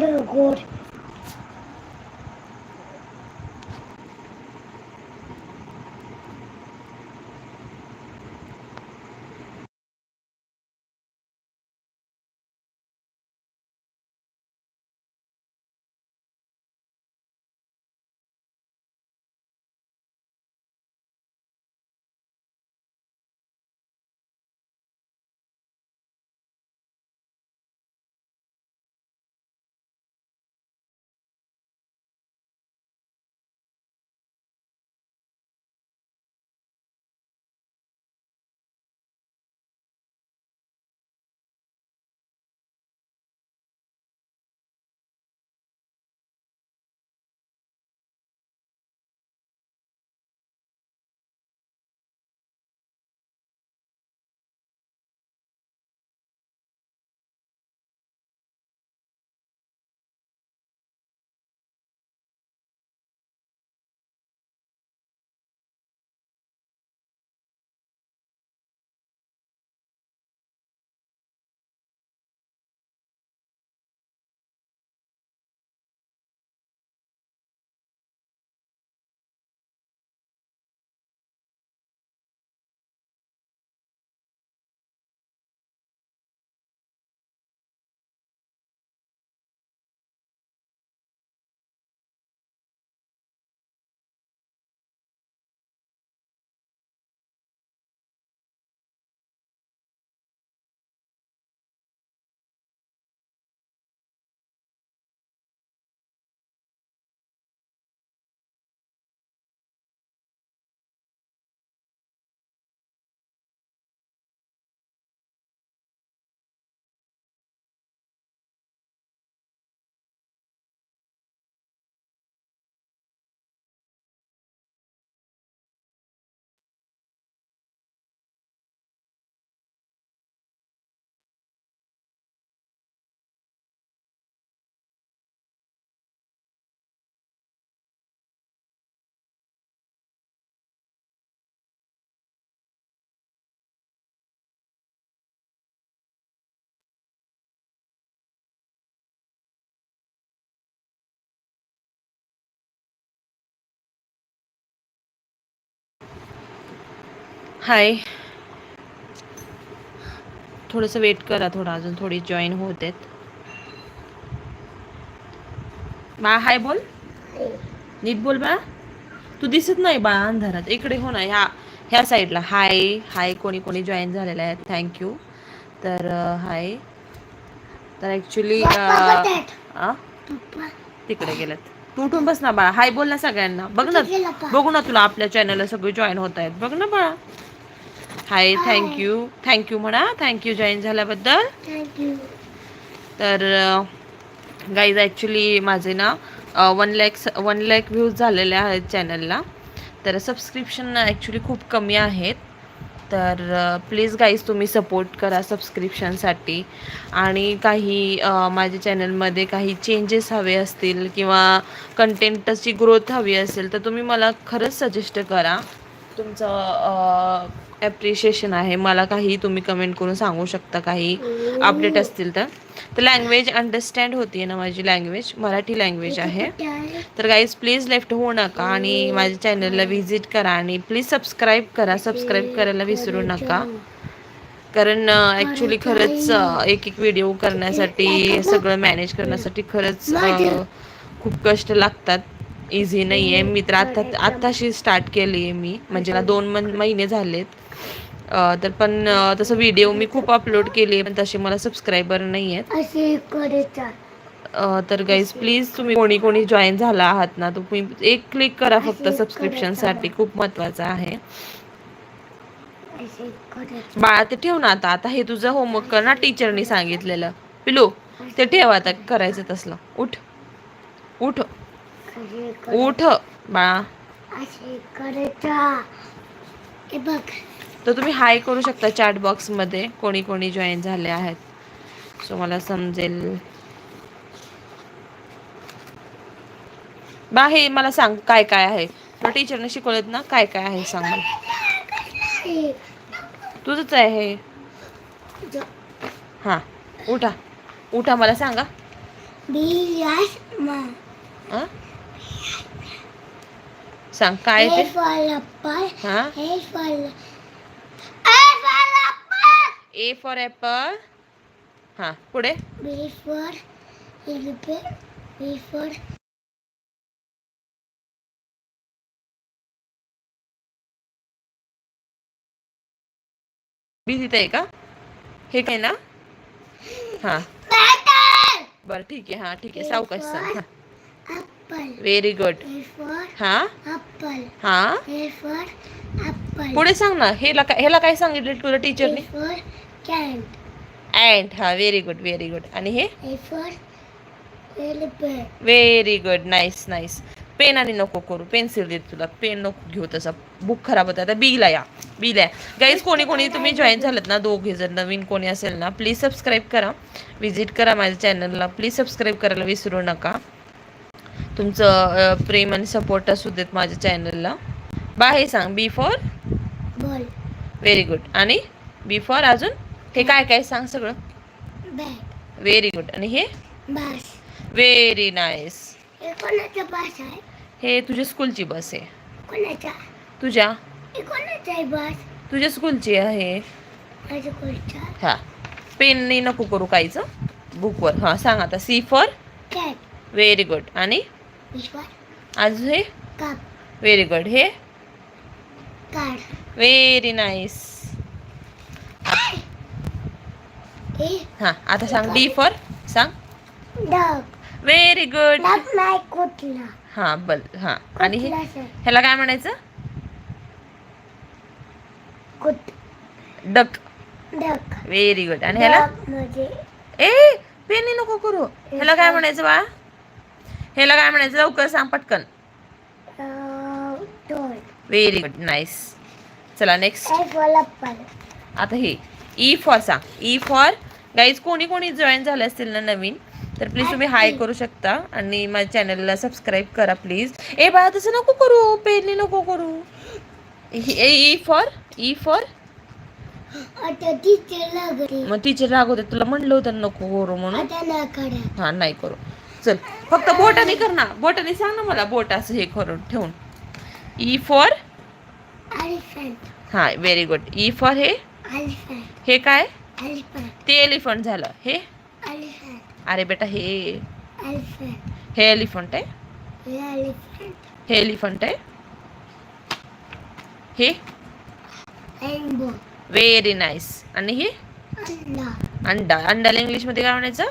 गोड गोड हाय. थोडंसं वेट करा थोडं अजून थोडी जॉईन होत आहेत. बा हाय बोल. नीट बोल बा. तू दिसत नाही बा अंधारात. इकडे हो ना ह्या ह्या साईडला हाय हाय कोणी कोणी जॉईन झालेलं आहे. थँक्यू तर हाय. तर ॲक्च्युली तिकडे गेलेत. तू उठून बस ना बाळा हाय बोल ना सगळ्यांना. बघ ना? बघू ना तुला आपल्या चॅनलला सगळे जॉईन होत आहेत. बघ ना बाळा hi thank you thank you म्हणा थँक्यू जॉईन झाल्याबद्दल. तर गाईज ॲक्च्युली माझे ना one lakh one lakh views झालेले आहेत चॅनलला तर सबस्क्रिप्शन ॲक्च्युली खूप कमी आहेत. तर प्लीज गाईज तुम्ही सपोर्ट करा सबस्क्रिप्शनसाठी आणि काही माझ्या चॅनलमध्ये काही चेंजेस हवे असतील किंवा कंटेंटची ग्रोथ हवी असेल तर तुम्ही मला खरंच सजेस्ट करा. तुमचं ॲप्रिशिएशन आहे. मला काही तुम्ही कमेंट करून सांगू शकता काही अपडेट असतील तर. तर लँग्वेज अंडरस्टँड होती ना माझी लँग्वेज मराठी लँग्वेज आहे. तर गाईज प्लीज लेफ्ट होऊ नका आणि माझ्या चॅनलला व्हिजिट करा आणि प्लीज सबस्क्राईब करा. सबस्क्राईब करायला विसरू नका. कारण ॲक्च्युली खरंच एक एक व्हिडिओ करण्यासाठी सगळं मॅनेज करण्यासाठी खरंच खूप कष्ट लागतात. इझी नाही आहे मी तर आता आत्ताशी स्टार्ट केली आहे मी. म्हणजे मला दोन महिने झालेत. तर पण तसं व्हिडिओ मी खूप अपलोड केली पण तसे मला सबस्क्रायबर नाही आहेत. तर गाईज प्लीज तुम्ही कोणी कोणी जॉईन झाला आहात ना तुम्ही एक क्लिक करा फक्त सबस्क्रिप्शनसाठी खूप महत्त्वाचं आहे. बाळा ते ठेव ना आता आता हे तुझं होमवर्क कर ना टीचरनी सांगितलेलं. पिलू ते ठेव आता करायचं तसलं. उठ. उठ. उठ बाळा. बघ. तर तुम्ही हाय करू शकता चॅट बॉक्समध्ये कोणी कोणी जॉईन झाले आहेत. सो मला समजेल. बा हे मला सांग काय काय आहे? तुला टीचरने शिकवलेत ना काय काय आहे सांग मला. तुझंच आहे हे. हां उठा. उठा मला सांगा? सांग काय ते? हा ए फॉर ॲपल हा पुढे. B for elephant B for B तिथे आहे का हे काय ना? हा. बरं ठीक आहे. हा ठीक आहे. सावकाश सांग. हा. व्हेरी गुड हा? हा? ए फॉर ॲपल पुढे सांग ना हेला काय ह्याला काय सांगितलं तुला टीचरने अँड हा व्हेरी गुड व्हेरी गुड आणि हे? Very good nice nice pen आणि नको करू पेन्सिल देत तुला. पेन नको घेऊ तसा. बुक खराब होता. आता बीला या. बीला या. गाईज कोणी कोणी तुम्ही जॉईन झालेत ना दोघे जर नवीन कोणी असेल ना प्लीज सबस्क्राईब करा. विजिट करा माझ्या चॅनलला प्लीज सबस्क्राईब करायला विसरू नका. तुमचं प्रेम आणि सपोर्ट असू देत माझ्या चॅनलला बा हे सांग B for ball. Very good आणि बी फॉर अजून? हे काय काय सांग सगळं? बॅट व्हेरी गुड आणि हे? बास व्हेरी नाईस हे कोणाचा बास आहे? हे तुझ्या स्कूलची बस आहे. कोणाचा तुझ्या? हे कोणाचा आहे बास तुझ्या स्कूलची आहे. माझ्या कोणचा हा. पेनने नको करू काहीच बुकवर हां सांग आता. C for cat very good आणि? विश्वास आज हे? कप व्हेरी गुड हे? कार्ड व्हेरी नाईस हां आता सांग डी फॉर सांग. डग व्हेरी गुड हां बल हां. आणि ह्याला काय म्हणायचं? डक व्हेरी गुड आणि ह्याला? म्हणजे? ए पेनने नको करू. ह्याला काय म्हणायचं बा? ह्याला काय म्हणायचं? लवकर सांग पटकन. टोल व्हेरी गुड नाईस चला नेक्स्ट आता हे. ई फॉर सांग ई फॉर गाईज कोणी कोणी जॉईन झाले असतील ना नवीन तर प्लीज तुम्ही हाय करू शकता आणि माझ्या चॅनलला सबस्क्राईब करा प्लीज ए बाळा तसं नको करू. पेनने नको करू. ई फॉर ई फॉर मग टीचर रागवते तुला म्हणलं होतं नको करू म्हणून. आता ना करा. हा नाही करू. चल फक्त बोटाने कर ना. बोटाने सांग ना मला बोट असं हे करून ठेवून. ई फॉर हा व्हेरी गुड ई फॉर हे? हे काय? ते एलिफंट झालं. हे? अरे बेटा हे. हे एलिफंट आहे. हे एलिफंट आहे. हे? व्हेरी नाईस आणि हे? अंडा अंडा. अंडाला इंग्लिशमध्ये काय म्हणायचं?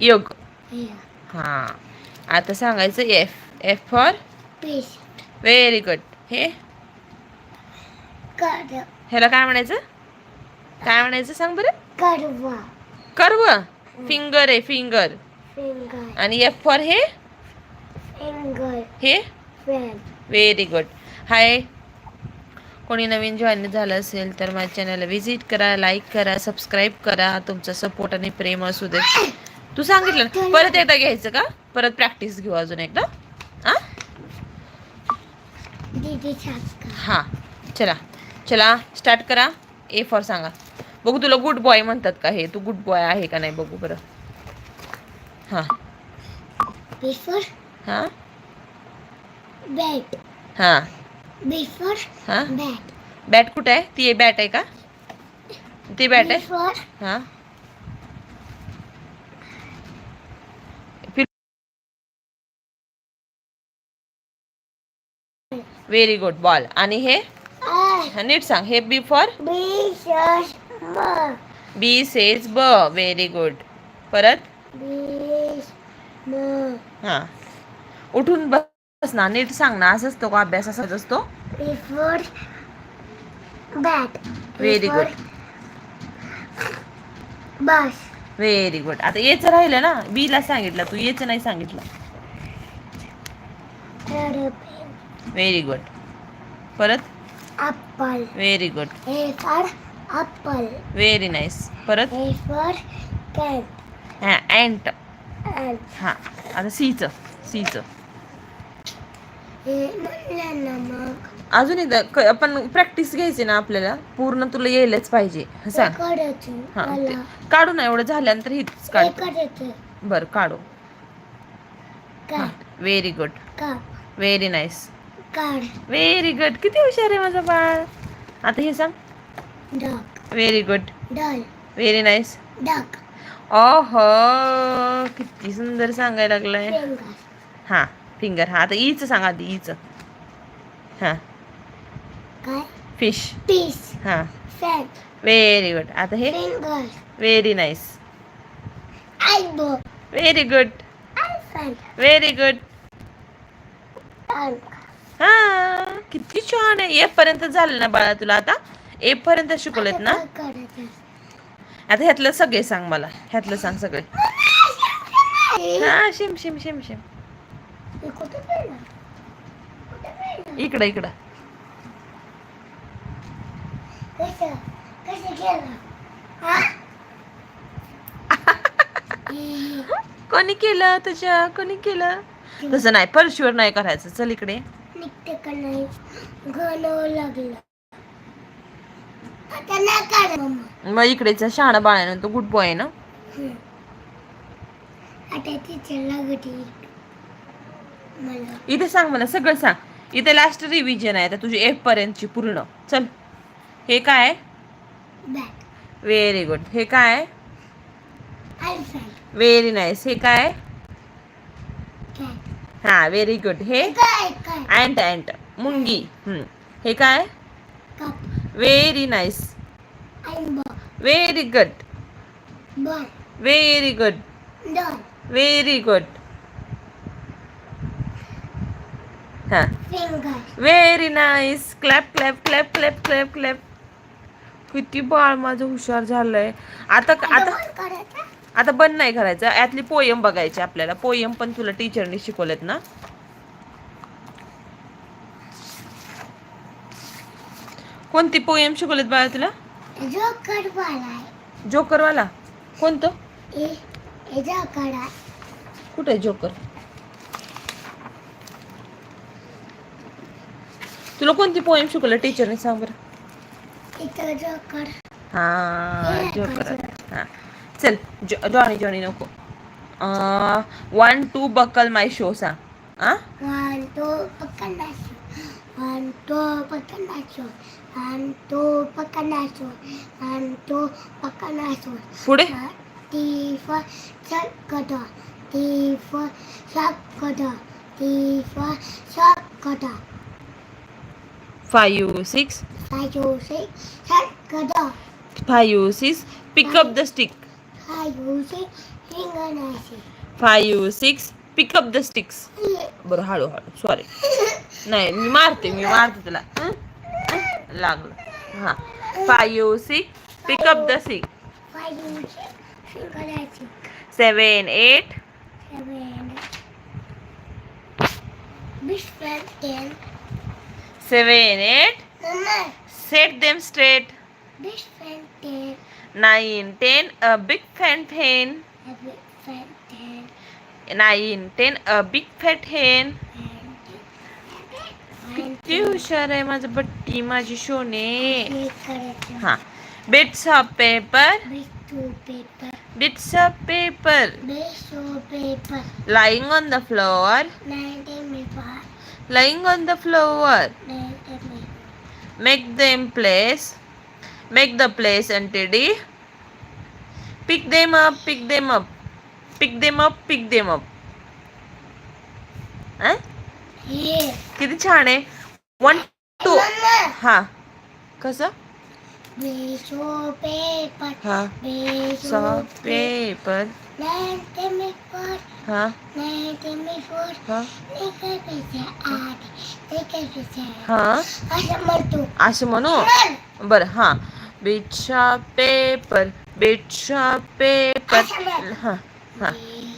योग हे हां. आता सांगायचं F F for fish very good हे? ह्याला काय म्हणायचं? काय म्हणायचं सांग बरं? कर्व फिंगर आहे फिंगर फिंगर आणि एफ फॉर हे? फिंगर हे? व्हेरी गुड हाय कोणी नवीन जॉईन झालं असेल तर माझ्या चॅनलला व्हिजिट करा लाईक करा सबस्क्राईब करा. तुमचं सपोर्ट आणि प्रेम असू दे. तू सांगितलं ना परत एकदा घ्यायचं का? परत प्रॅक्टिस घेऊ अजून एकदा. हां चला चला स्टार्ट करा. ए फॉर सांगा. बघू तुला गुड बॉय म्हणतात का हे? तू गुड बॉय आहे का नाही बघू बरं. हां. बिफोर हां? बॅट हां. बिफोर हां? बॅट बॅट कुठे आहे? ती बॅट आहे का? ती बॅट आहे? हां? व्हेरी गुड बॉल आणि हे? आय नीट सांग. हे बी फॉर बी सेज ब व्हेरी गुड परत? हां. उठून बस ना. नीट सांग ना. असंच तो का अभ्यास असाच असतो? Very good. बस व्हेरी गुड आता येच राहिलं ना. बी ला सांगितलं. तू येच नाही सांगितलं. व्हेरी गुड परत? Apple very good A for apple very nice परत ए फॉर कॅट हां अँट हां आता सीचं सीचं अजून एकदा आपण प्रॅक्टिस घ्यायची ना आपल्याला पूर्ण तुला यायलाच पाहिजे. सांग. हां काढू ना एवढं झाल्यानंतर हीच हे काढ बर काढू. व्हेरी गुड व्हेरी नाईस काढ व्हेरी गुड किती हुशार आहे माझा बाळ? आता हे सांग. Dog very good doll very nice dog ओहो किती सुंदर सांगायला लागलाय. हा फिंगर हा आता ईच सांग आधी ईच. हा. काय? फिश पीस हा. व्हेरी गुड आता हे? Finger very nice very good very good हा किती छान आहे. एफ पर्यंत झालं ना बाळा तुला आता? ए पर्यंत शिकवलेत ना? आता ह्यातलं सगळे सांग मला. ह्यातलं सांग सगळे. हा शिम शिम शिम शिम. इकडं इकडं. कोणी केलं तुझ्या? कोणी केलं? तसं नाही परशुवर नाही करायचं. चल इकडे. निघते का नाही? घालावं लागलं. आता नाही काढ. मम्मा मग इकडेच शहाणा तो गुड बॉय आहे ना? हं. आता मला. इथे सांग मला सगळं सांग. इथे लास्ट रिव्हिजन आहे आता तुझी एफ पर्यंतची पूर्ण. चल. हे काय? बॅग व्हेरी गुड हे काय? व्हेरी नाईस हे काय? हा व्हेरी गुड हे? अँट अँट मुंगी. हे काय? Very nice very good very good very good हा very nice clap clap clap clap clap clap किती बाळ माझं हुशार झालंय. आता आता आता बंद नाही करायचं. यातली पोयम बघायची आपल्याला. पोयम पण तुला टीचरनी शिकवलेत ना. कोणती पोयम शिकवलेत बाळा तुला? जो कडवाला आहे जोकरवाला. कोणतं कुठे आहे जोकर? तुला कोणती पोयम शिकवलं? टीचरने सांग बरं. हा जोकर. हा. चल जॉ जॉनी जॉनी नको. One two buckle my shoe सांग वन टू पकडाशो वन टू पकडाशो वन टू पकडाशो वन टू पकडाशो पुढे? T for shortcut T for shortcut T for shortcut five six five say shortcut five six pick up the stick five six pick up the sticks बरं हळूहळू sorry नाही मी मारते मी मारते तुला हं? हं? लागलं हां five six pick up the six five say हिंगणाशी seven eight seven bees ten seven eight mamma set them straight bees ten nine ten a big fan fen ten nine ten a big fat hen किती हुशार आहे माझं बट्टी माझी शोने हां bits of paper paper bits of paper बेसो paper lying on the floor. Ninety में पार lying on the floor ninety में make place the place entity. Pick them up pick them up. Pick them up pick them up. अं? ये किती छान आहे. One two हा. कसं? पेपर हा. बेसो सॉ पेपर नाइन्टी में पार हा. में फोर हा. लेकर पीछे आगे लेकर पीछे हा अच्छा मत तू असं म्हणू बरं हा. बिट्सा पेपर बिट्सा पेपर हा हा।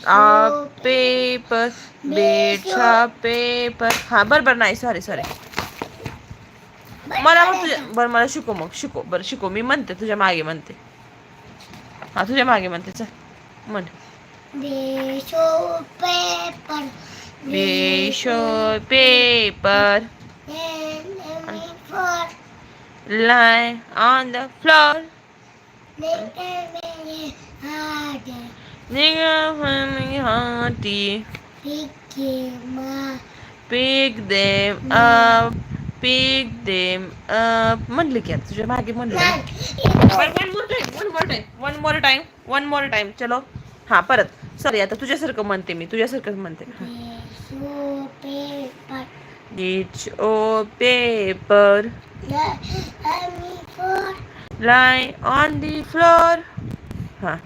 आ पेपर बिट्सा पेपर। हा बरं बरं नाही सॉरी सॉरी। मला मग तुझ्या बरं मला शिकव मग शिकव बरं शिकव मी म्हणते तुझ्या मागे म्हणते। हा तुझ्या मागे म्हणते चल म्हण। पेपर बेशो पेपर। Lying में four lie on the floor लेकर मेरे आगे Hearty. Pick them up. Pick them up. Pick them up. म्हणलं की आता तुझ्या मागे म्हणलं one more time one more time one more time one more time चलो हा परत सॉरी आता तुझ्यासारखं म्हणते मी तुझ्यासारखं म्हणते So paper. It's O paper Let me for lie on the floor हा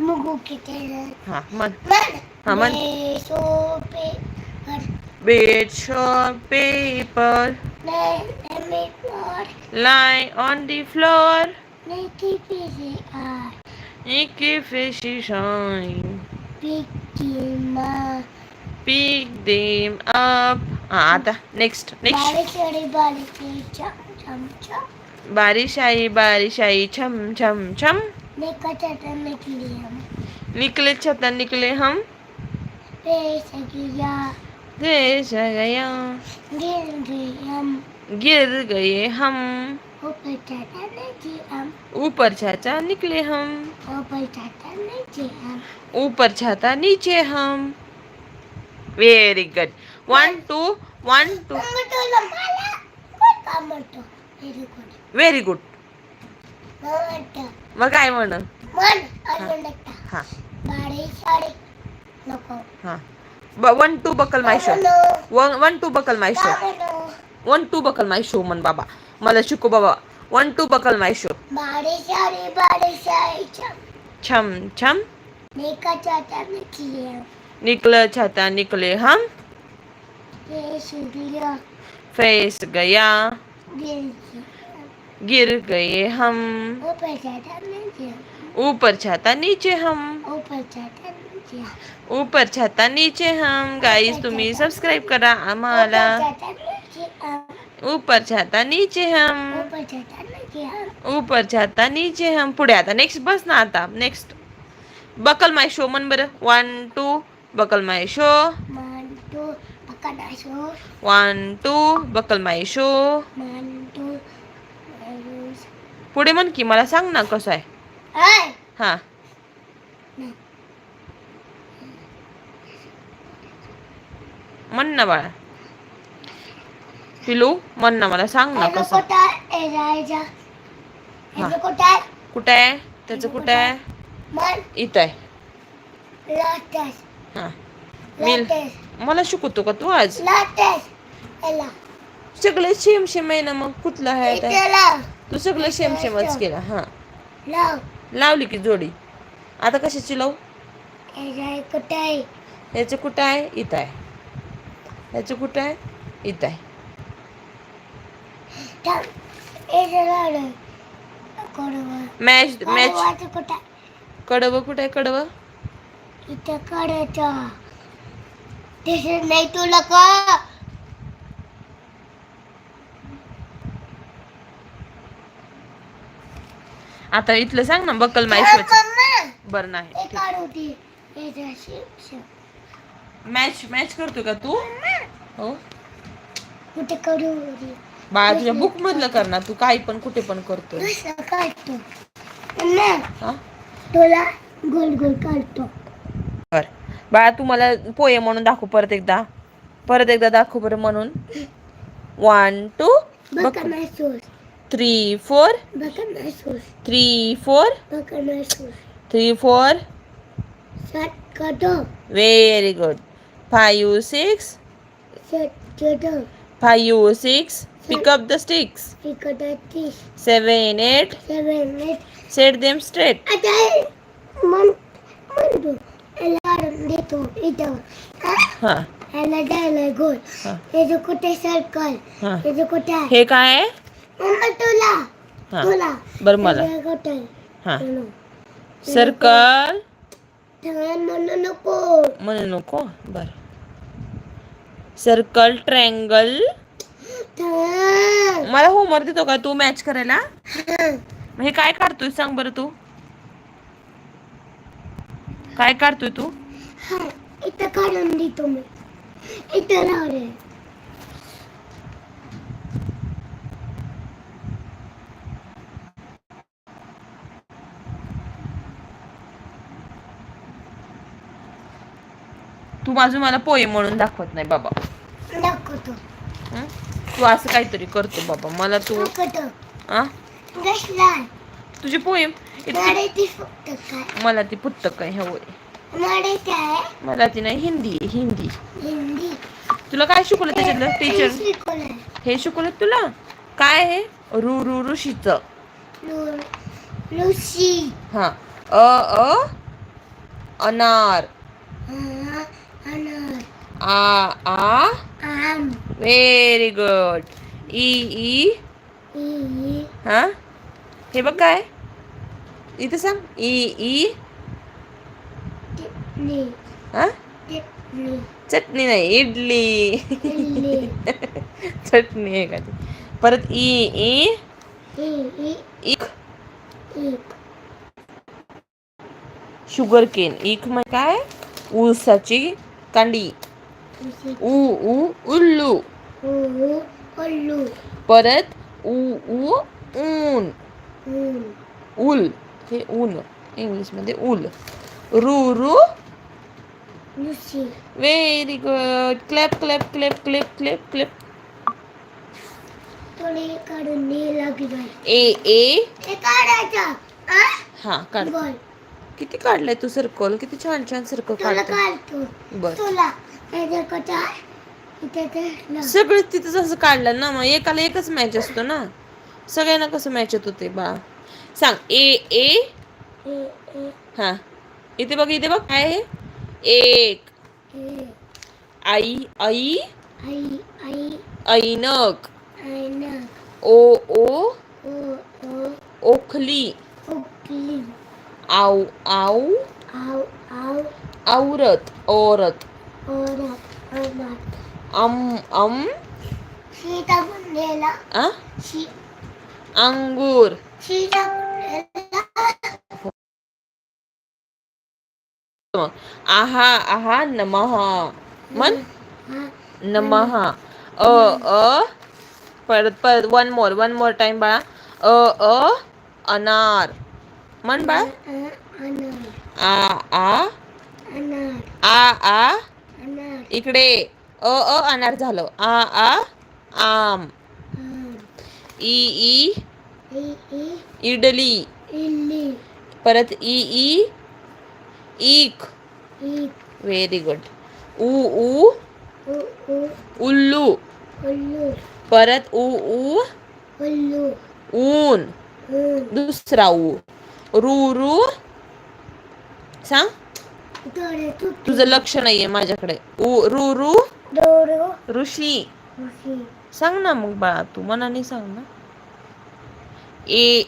Mugu kita. हा म्हण Man. Ha, man. So paper. Bits of paper Let me for. lie on the floor. Make it busy. Ah. Make a fishy shine. Pick him up. Pick them up. आता next next बारिश आई बारिश आई छम छम छम निकली निकले छतन निकले हम देश गया गिर गए हम गिर गए हम ऊपर चढ़ा नीचे हम ऊपर छाता निकले हम ऊपर चढ़ा नीचे हम ऊपर छाता नीचे हम very good one two one two very good मग काय म्हण? One two buckle my shoe one one two buckle my shoe one two buckle my shoe म्हण बाबा मला शिकू बाबा. One two buckle my shoe छम छम. निकली हम निकल छाता निकले हम किया फैस गया। गिर गए हम। ऊपर चढ़ा नीचे। हम ऊपर छाता नीचे हम। ऊपर चढ़ा नीचे। ऊपर छाता नीचे हम। गाईज तुम्ही सबस्क्राईब करा आम्हाला ऊपर चढ़ा नीचे हम। ऊपर छाता नीचे हम। ऊपर चढ़ा नीचे हम। ऊपर छाता नीचे हम। पुढे आता नेक्स्ट बस ना आता। नेक्स्ट बकल माय शो मन बरं वन टू पकड़ा shoe one two buckle my shoe मान टू मायूस पुढे म्हण की मला सांग ना कसं आहे. हा. म्हण ना बाळा. पिलू म्हण ना मला सांग ना कसं. कुठं आहे? त्याचं कुठं आहे? इथं आहे. हा. मिल. लाटेस मला शिकवतो का तू आज? सगळे सेम सेम आहे ना मग कुठलं आहे तू सगळं सेम सेमच केलं हा. लाव. लावली की जोडी. आता कशाची लावू? कोटा आहे? याचं कुठं आहे? इथं आहे. याचं कुठं आहे? इथं आहे. मॅच मॅच कडवं कुठं आहे? कडवं? इथं काढायचं दिसत नाही तुला का आता इथलं सांग ना बकल मम्मा बरं नाही. मॅच मॅच करतो का तू? हो. कुठे दे बाळा तुझ्या बुक मधलं कर ना तू काही पण कुठे पण करतोय. कसं काढतो. मम्मा हा? तुला गोल गोल काढतो. बर बाळा तू मला पोये म्हणून दाखव परत एकदा. परत एकदा दाखव बरं म्हणून. One two three four three four three four very good five six five six pick up the sticks seven eight seven eight set them straight देतो इथं. हा? हा याला द्यायला गोल. हा. याचं कुठे सर्कल हा. याचं कुठे आहे. हे काय आहे? मम्मा तुला. हा. तुला. बरं मला. कुठे? हा. सर्कल म्हणू नको. म्हणू नको? बर. Circle triangle. मला होमवर्क देतो का तू मॅच करायला? हा. मग हे काय काढतोय सांग बरं तू. काय काढतोय तू? इथं काढून देतो मी इथं तू माझं मला पोएम म्हणून दाखवत नाही बाबा. दाखवतो. हं? तू असं काहीतरी करतो बाबा. मला तू दाखवतो. आ? कसला तुझी फक्त काय? मला ती पुस्तक आहे होय मराठी नाही हिंदी हिंदी. हिंदी. तुला काय शिकवलं त्याच्यातलं टीचर हे शिकवलं तुला? काय आहे रू रू ऋषीच. हा. अ अ अनार. हा, आ आ. आम. व्हेरी गुड ई ई. हा. हे बघ काय? इथं सांग. ई ई. हा? चटणी. नाही इडली. चटणी आहे का ती? परत ई ई. इक शुगर केन इक मग काय? ऊसाची कांडी. ऊ ऊ उल्लू. उ उल्लू. परत ऊ ऊ ऊन. उल हे ऊन. इंग्लिशमध्ये उल रू रू very good clap clap clap clap clap clap A A? हा काढ. किती काढलाय तू सर्कल किती छान छान सर्कल काढतो. बर. सगळं तिथं जसं काढलं ना मग? एकाला एकच मॅच असतो ना? सगळ्यांना कसं मॅच होत होते बा? सांग. ए ए. हा. इथे बघ इथे बघ. काय आहे? एक. आई आई. ऐनक. ओ ओ. ओखली. आऊ आऊ. औरत औरत. अम अम. अंगूर. आहा आहा नमः मन? नमः अ अ परत परत one more one more time बाळा. अ अ अनार. मन बाळा? आ आ अनार आ आ अनार इकडे. अ अ अनार झालं. आ आ आम. ई ई इडली. परत ई ई ईक व्हेरी गुड ऊ ऊ. उ उ उल्लू. परत ऊ ऊ. ऊन. दुसरा ऊ. रू रू. सांग. तुझं लक्ष नाहीये माझ्याकडे. ऊ रू रू. ऋषी. सांग ना मग बाळा तू मनाने सांग ना. ए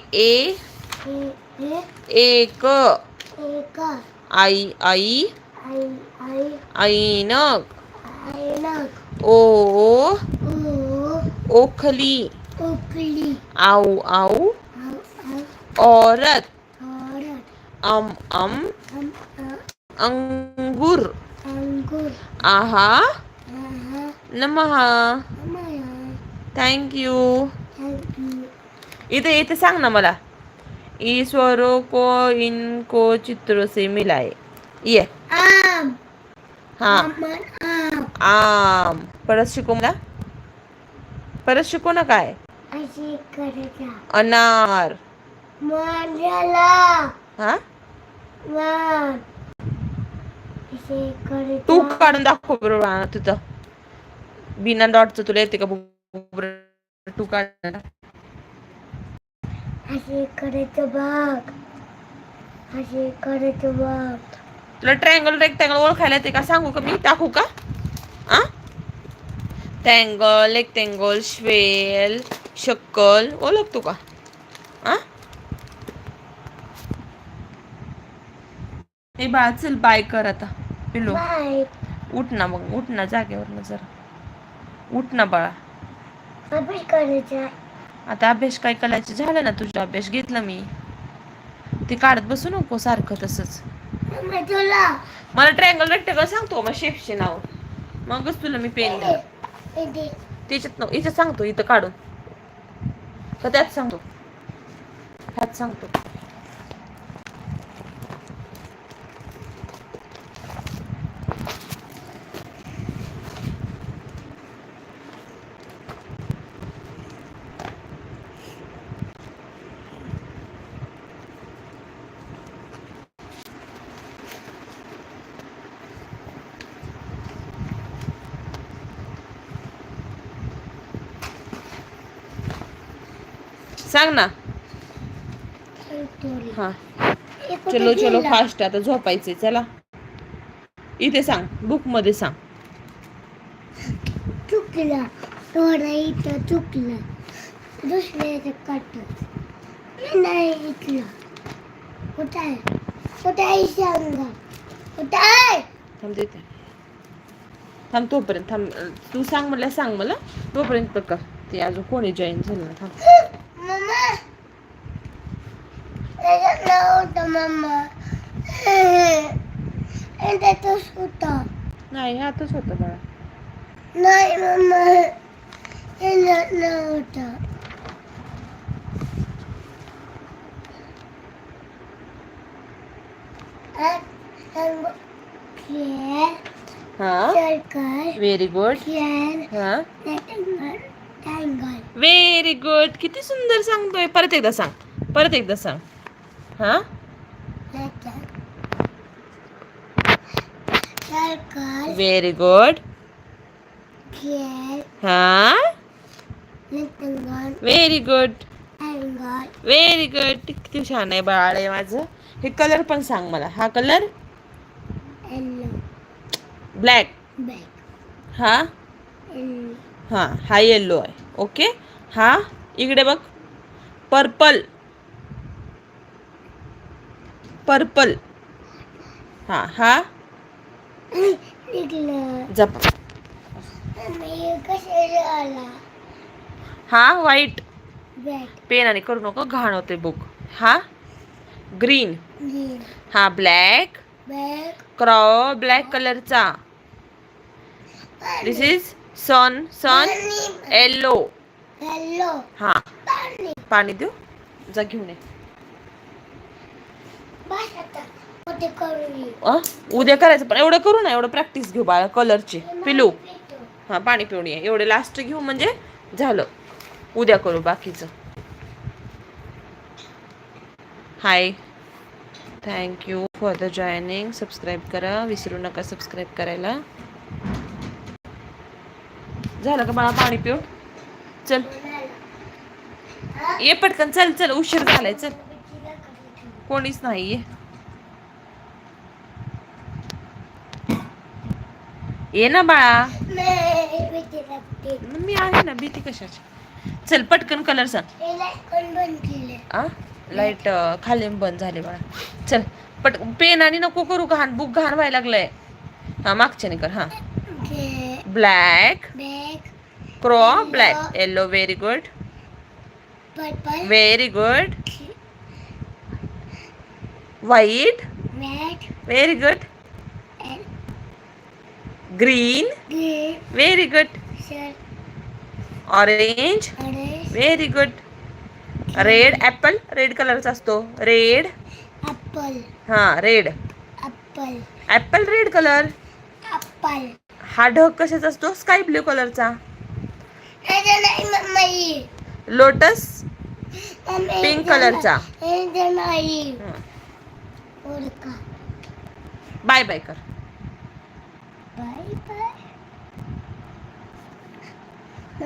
एक. आई आई. ऐनक ओ ओखली. आऊ आऊ. औरत. अम अम. अंगूर. आहा. नमः थँक्यू इथे इथे सांग ना मला. ईश्वरों को इनको चित्रों से मिलाए। ये। आम। हाँ। आम। आम। परत शिकू मला परत शिकू ना काय? अनार। हा? तू काढून दाखव बरोबर तुझं बिना डॉटचं तुला येते का तू काढ असे करायचं बघ. असे करायचं बघ. तुला ट्रँगल रेक्टँगल ओळखायला येते का? सांगू का मी? दाखवू का? आ? टँगल रेक्टँगल श्वेल शक्कल. ओळखतो का? आ? हे बा चल बाय कर आता. पिलो बाय उठ ना मग. उठ ना जागेवर जरा. उठ ना बाळा. करायचा आता अभ्यास काय करायचं? झालं ना तुझा अभ्यास? घेतला मी. ते काढत बसू नको सारखं तसंच. मला ट्रँगल रेक्टँगल सांगतो मग शेफचे नाव. मगच तुला मी पेन इथे त्याच्यात न इथं सांगतो इथं काढून. का त्यात सांगतो? ह्यात सांगतो. सांग ना. हा. चलो चलो? फास्ट आता झोपायचे चला. इथे सांग बुकमध्ये सांग. चुकला. थोडा इथं चुकला. दुसऱ्याचं काट. नाही इथलं. कुठं आहे? कुठं आहे सांगा. कुठं आहे? थांब देते. थांब तोपर्यंत थांब. तू सांग मला सांग मला तोपर्यंत का ते अजून कोणी जॉईन झालं ना थांब. मम्मा त्याच्यात नव्हतं मम्मा त्यातच होतं नाही ह्यातच होतं बाळा नाही मम्मा त्याच्यात नव्हतं खेळ हा सर्कल व्हेरी गुड खेळ हा रेक्टँगल ट्रायंगल व्हेरी गुड किती सुंदर सांगतोय. परत एकदा सांग. परत एकदा सांग. हा? व्हेरी गुड हा? व्हेरी गुड व्हेरी गुड किती छान आहे बाळ आहे माझं. हे कलर पण सांग मला. हा कलर ब्लॅक हा? हा हा येल्लो आहे. ओके हा इकडे बघ. पर्पल पर्पल हा हा. जप. हा व्हाईट बॅक पेनाने करू नको घाण होते बुक हा? ग्रीन हा ब्लॅक क्रॉ ब्लॅक कलरचा this is sun sun yellow हा पाणी देऊ जा घेऊन ये अ? उद्या करायचं पण एवढं करू ना एवढं प्रॅक्टिस घेऊ बाळा कलरची पिलू. हा पाणी पिऊन ये. एवढे लास्ट घेऊ म्हणजे झालं. उद्या करू बाकीचं. Hi thank you for the joining subscribe करा. विसरू नका सबस्क्राईब करायला. झालं का बाळा? पाणी पिऊ? चल. ये पटकन. चल चल. उशीर झालाय. चल. कोणीच नाही ये ये ना बाळा. मी आहे ना भीती कशाची? चल पटकन कलर सांग. लाइट खाली बंद झाले बाळा. चल पट पेन आणि नको करू घाण बुक घाण व्हायला लागलंय. हा मागच्याने कर हा. Black crow black yellow very good very good white very good green very good orange very good red apple red कलरचा असतो. रेड ॲपल हा red apple apple red colour apple हा ढग कशाचा असतो? स्काय ब्ल्यू कलरचा हे नाही मम्मी. लोटस पिंक कलरचा बाय बाय कर. बाय